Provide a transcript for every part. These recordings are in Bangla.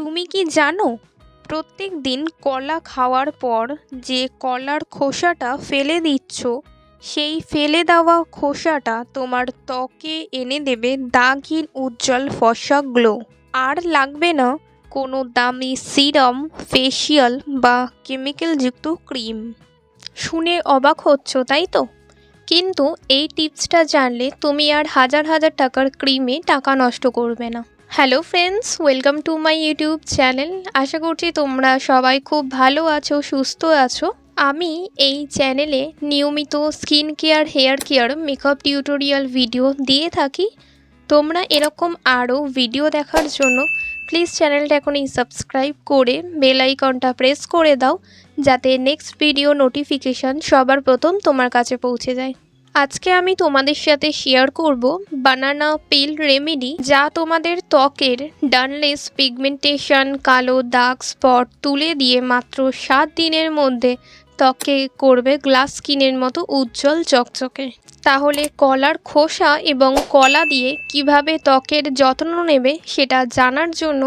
তুমি কি জানো, প্রত্যেক দিন কলা খাওয়ার পর যে কলার খোসাটা ফেলে দিচ্ছ, সেই ফেলে দেওয়া খোসাটা তোমার ত্বকে এনে দেবে দাগহীন উজ্জ্বল ফর্সা গ্লো। আর লাগবে না কোনো দামি সিরাম, ফেসিয়াল বা কেমিক্যালযুক্ত ক্রিম। শুনে অবাক হচ্ছ, তাই তো? কিন্তু এই টিপসটা জানলে তুমি আর হাজার হাজার টাকার ক্রিমে টাকা নষ্ট করবে না। Hello friends welcome to my YouTube channel আশা করছি তোমরা সবাই খুব ভালো আছো, সুস্থ আছো। আমি এই চ্যানেলে নিয়মিত skin care hair care makeup tutorial video দিয়ে থাকি। তোমরা এরকম আরও ভিডিও দেখার জন্য প্লিজ চ্যানেলটা এখনই সাবস্ক্রাইব করে বেল প্রেস করে দাও, যাতে নেক্সট ভিডিও নোটিফিকেশান সবার প্রথম তোমার কাছে পৌঁছে যায়। আজকে আমি তোমাদের সাথে শেয়ার করব বানানা পিল রেমেডি যা তোমাদের ত্বকের ডানলেস পিগমেন্টেশন কালো দাগ স্পট তুলে দিয়ে মাত্র সাত দিনের মধ্যে ত্বকে করবে গ্লাস স্কিনের মতো উজ্জ্বল চকচকে। তাহলে কলার খোসা এবং কলা দিয়ে কীভাবে ত্বকের যত্ন নেবে সেটা জানার জন্য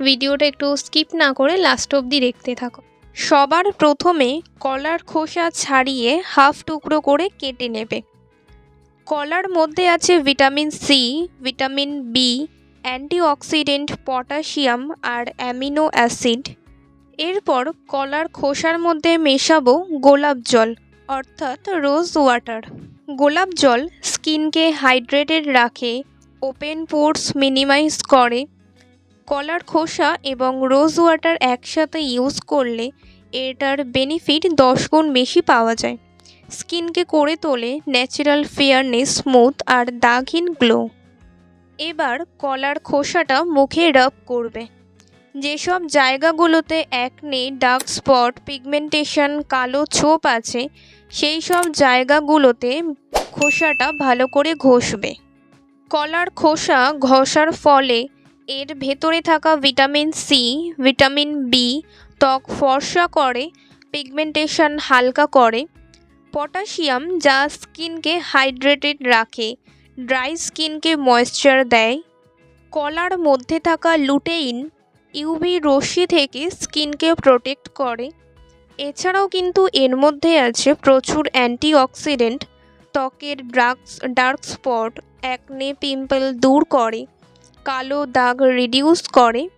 ভিডিওটা একটু স্কিপ না করে লাস্ট অবধি দেখতে থাকো। সবার প্রথমে কলার খোসা ছাড়িয়ে হাফ টুকরো করে কেটে নেবে। কলার মধ্যে আছে vitamin C vitamin B antioxidant, potassium আর অ্যামিনো অ্যাসিড। এরপর কলার খোসার মধ্যে মেশাবো গোলাপ জল, অর্থাৎ রোজ ওয়াটার। গোলাপ জল স্কিনকে হাইড্রেটেড রাখে, ওপেন পোর্স মিনিমাইজ করে কলার খোসা এবং রোজ ওয়াটার একসাথে ইউজ করলে এটার বেনিফিট দশ গুণ বেশি পাওয়া যায়। স্কিনকে করে তোলে ন্যাচারাল ফেয়ারনেস, স্মুথ আর দাগহীন গ্লো। এবার কলার খোসাটা মুখে রাব করবে। যেসব জায়গাগুলোতে একনে ডার্ক স্পট পিগমেন্টেশন কালো ছোপ আছে সেই সব জায়গাগুলোতে খোসাটা ভালো করে ঘষবে। কলার খোসা ঘষার ফলে এর ভেতরে থাকা ভিটামিন সি ভিটামিন বি ত্বক ফর্সা করে পিগমেন্টেশন হালকা করে পটাশিয়াম যা স্কিনকে হাইড্রেটেড রাখে ড্রাই স্কিনকে ময়েশ্চার দেয়, কলার মধ্যে থাকা লুটেইন ইউভি রশ্মি থেকে স্কিনকে প্রোটেক্ট করে। এছাড়াও কিন্তু এর মধ্যে আছে প্রচুর অ্যান্টিঅক্সিডেন্ট ত্বকের drugs dark spot acne pimple দূর করে। কালো দাগ রিডিউস করে।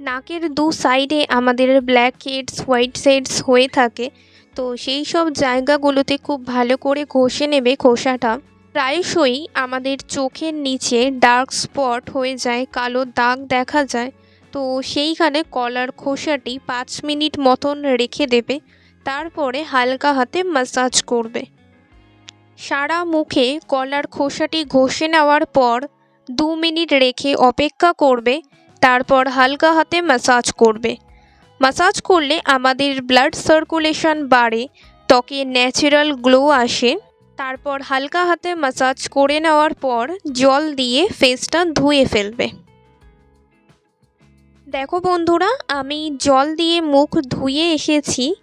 নাকের দু সাইডে আমাদের ব্ল্যাক হেডস হোয়াইট হেডস হয়ে থাকে। তো সেই সব জায়গাগুলোতে খুব ভালো করে ঘষে নেবে খোসাটা। প্রায়শই আমাদের চোখের নিচে ডার্ক স্পট হয়ে যায়, কালো দাগ দেখা যায়। তো সেইখানে কলার খোসাটি পাঁচ মিনিট মতন রেখে দেবে। তারপরে হালকা হাতে মাসাজ করবে। সারা মুখে কলার খোসাটি ঘষে নেওয়ার পর দু মিনিট রেখে অপেক্ষা করবে, তারপর হালকা হাতে ম্যাসাজ করবে। ম্যাসাজ করলে আমাদের ব্লাড সার্কুলেশন বাড়ে, ত্বকে ন্যাচারাল গ্লো আসে। তারপর হালকা হাতে ম্যাসাজ করে নেওয়ার পর জল দিয়ে ফেসটা ধুয়ে ফেলবে। দেখো বন্ধুরা, আমি জল দিয়ে মুখ ধুয়ে এসেছি।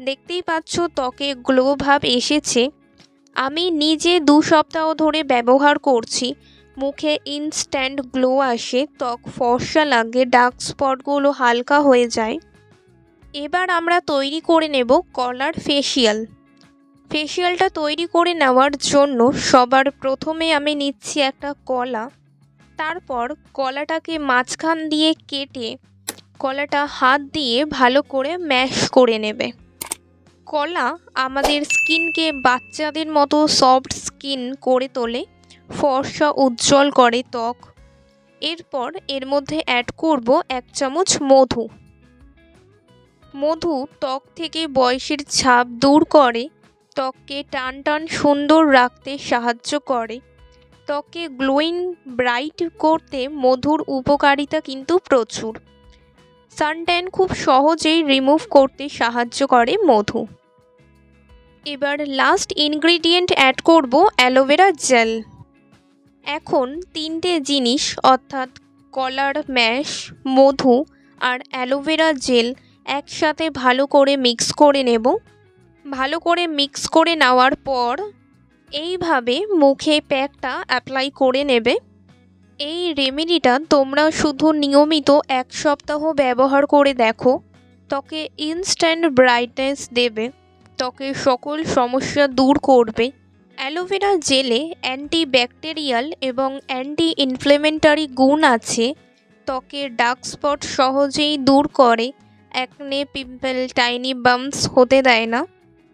দেখতেই পাচ্ছ ত্বকে গ্লো ভাব এসেছে। আমি নিজে দু সপ্তাহ ধরে ব্যবহার করছি। মুখে ইনস্ট্যান্ট গ্লো আসে, ত্বক ফর্সা লাগে ডার্ক স্পটগুলো হালকা হয়ে যায়। এবার আমরা তৈরি করে নেব কলার ফেসিয়াল ফেসিয়ালটা তৈরি করে নেওয়ার জন্য সবার প্রথমে আমি নিচ্ছি একটা কলা। তারপর কলাটাকে মাঝখান দিয়ে কেটে কলাটা হাত দিয়ে ভালো করে ম্যাশ করে নেবে। কলা আমাদের স্কিনকে বাচ্চাদের মতো সফট স্কিন করে তোলে। ফর্সা উজ্জ্বল করে ত্বক। এরপর এর মধ্যে অ্যাড করব এক চামচ মধু। মধু ত্বক থেকে বয়সের ছাপ দূর করে, ত্বককে টান টান সুন্দর রাখতে সাহায্য করে। ত্বকে গ্লোয়িং ব্রাইট করতে মধুর উপকারিতা কিন্তু প্রচুর। সানট্যান খুব সহজেই রিমুভ করতে সাহায্য করে মধু। এবার লাস্ট ইনগ্রিডিয়েন্ট অ্যাড করব অ্যালোভেরা জেল এখন তিনটে জিনিস, অর্থাৎ কলার ম্যাশ, মধু আর অ্যালোভেরা জেল একসাথে ভালো করে মিক্স করে নেব। ভালো করে মিক্স করে নেওয়ার পর এইভাবে মুখে প্যাকটা অ্যাপ্লাই করে নেবে। এই রেমেডিটা তোমরা শুধু নিয়মিত এক সপ্তাহ ব্যবহার করে দেখো। ত্বকে ইনস্ট্যান্ট ব্রাইটনেস দেবে। ত্বকের সকল সমস্যা দূর করবে। অ্যালোভেরা জেলে অ্যান্টি ব্যাকটেরিয়াল এবং অ্যান্টি ইনফ্লেমেন্টারি গুণ আছে। ত্বকের ডার্ক স্পট সহজেই দূর করে। অ্যাকনে পিম্পল, টাইনি বাম্পস হতে দেয় না।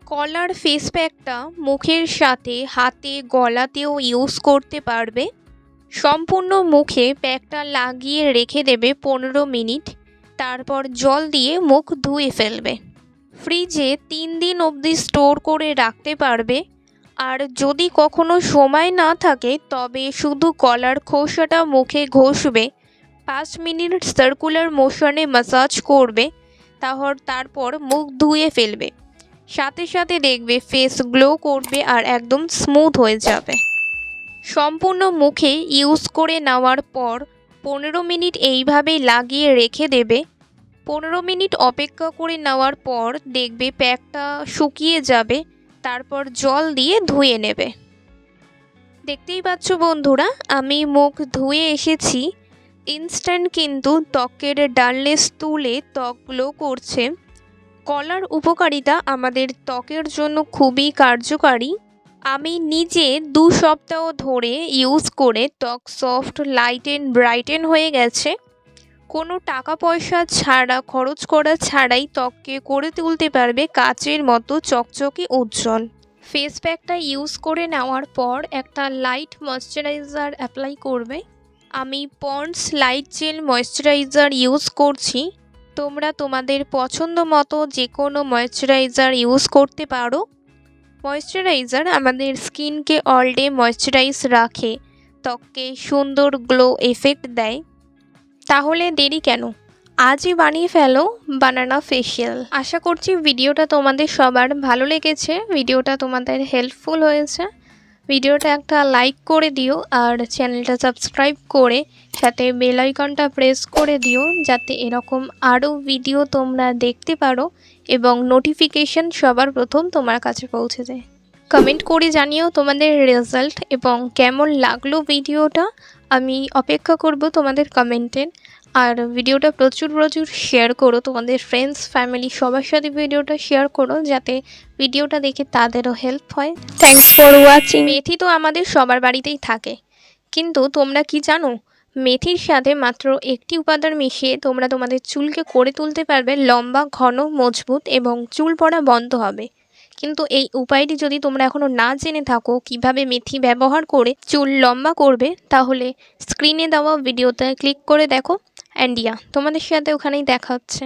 কলার ফেস প্যাকটা মুখের সাথে হাতে গলাতেও ইউজ করতে পারবে। সম্পূর্ণ মুখে প্যাকটা লাগিয়ে রেখে দেবে পনেরো মিনিট। তারপর জল দিয়ে মুখ ধুয়ে ফেলবে। ফ্রিজে তিন দিন অবধি স্টোর করে রাখতে পারবে। আর যদি কখনো সময় না থাকে, তবে শুধু কলার খোসাটা মুখে ঘষবে, পাঁচ মিনিট সার্কুলার মোশনে মাসাজ করবে, তাহর তারপর মুখ ধুয়ে ফেলবে। সাথে সাথে দেখবে ফেস গ্লো করবে আর একদম স্মুথ হয়ে যাবে। সম্পূর্ণ মুখে ইউজ করে নেওয়ার পর পনেরো মিনিট এইভাবেই লাগিয়ে রেখে দেবে। পনেরো মিনিট অপেক্ষা করে নেওয়ার পর দেখবে প্যাকটা শুকিয়ে যাবে। তারপর জল দিয়ে ধুয়ে নেবে। দেখতেই পাচ্ছ বন্ধুরা, আমি মুখ ধুয়ে এসেছি। ইনস্ট্যান্ট কিন্তু ত্বকের ডালনেস তুলে ত্বক গ্লো করছে। কলার উপকারিতা আমাদের ত্বকের জন্য খুবই কার্যকারী। আমি নিজে দু সপ্তাহ ধরে ইউজ করে ত্বক সফট লাইটেন ব্রাইটেন হয়ে গেছে। কোনো টাকা পয়সা ছাড়া, খরচ করা ছাড়াই ত্বককে করে তুলতে পারবে কাচের মতো চকচকে উজ্জ্বল। ফেস প্যাকটা ইউজ করে নেওয়ার পর একটা লাইট ময়শ্চারাইজার অ্যাপ্লাই করবে। আমি Pond's light gel moisturiser use করছি। তোমরা তোমাদের পছন্দ মতো যে কোনো ময়শ্চারাইজার ইউজ করতে পারো। ময়শ্চারাইজার আমাদের স্কিনকে অল ডে ময়শ্চারাইজ রাখে। ত্বককে সুন্দর গ্লো এফেক্ট দেয়। তাহলে দেরি কেন? আজই বানিয়ে ফেলো বানানা ফেশিয়াল আশা করছি ভিডিওটা তোমাদের সবার ভালো লেগেছে। ভিডিওটা তোমাদের হেল্পফুল হয়েছে। ভিডিওটা একটা লাইক করে দিও আর চ্যানেলটা সাবস্ক্রাইব করে সাথে বেল আইকনটা প্রেস করে দিও যাতে এরকম আরও ভিডিও তোমরা দেখতে পারো এবং নোটিফিকেশন সবার প্রথম তোমার কাছে পৌঁছে যায়। কমেন্ট করে জানিও তোমাদের রেজাল্ট এবং কেমন লাগল ভিডিওটা আমি অপেক্ষা করব তোমাদের কমেন্টের আর ভিডিওটা প্রচুর প্রচুর শেয়ার করো। তোমাদের ফ্রেন্ডস ফ্যামিলি সবার সাথে ভিডিওটা শেয়ার করো যাতে ভিডিওটা দেখে তাদেরও হেল্প হয়। থ্যাংকস ফর ওয়াচিং মেথি তো আমাদের সবার বাড়িতেই থাকে। কিন্তু তোমরা কি জানো? মেথির সাথে মাত্র একটি উপাদান মিশিয়ে তোমরা তোমাদের চুলকে করে তুলতে পারবে লম্বা ঘন মজবুত এবং চুল পড়া বন্ধ হবে। কিন্তু এই উপায়টি যদি তোমরা এখনও না জেনে থাকো, কীভাবে মেথি ব্যবহার করে চুল লম্বা করবে, তাহলে স্ক্রিনে দেওয়া ভিডিওতে ক্লিক করে দেখো। অ্যান্ডিয়া তোমাদের সাথে ওখানেই দেখা হচ্ছে।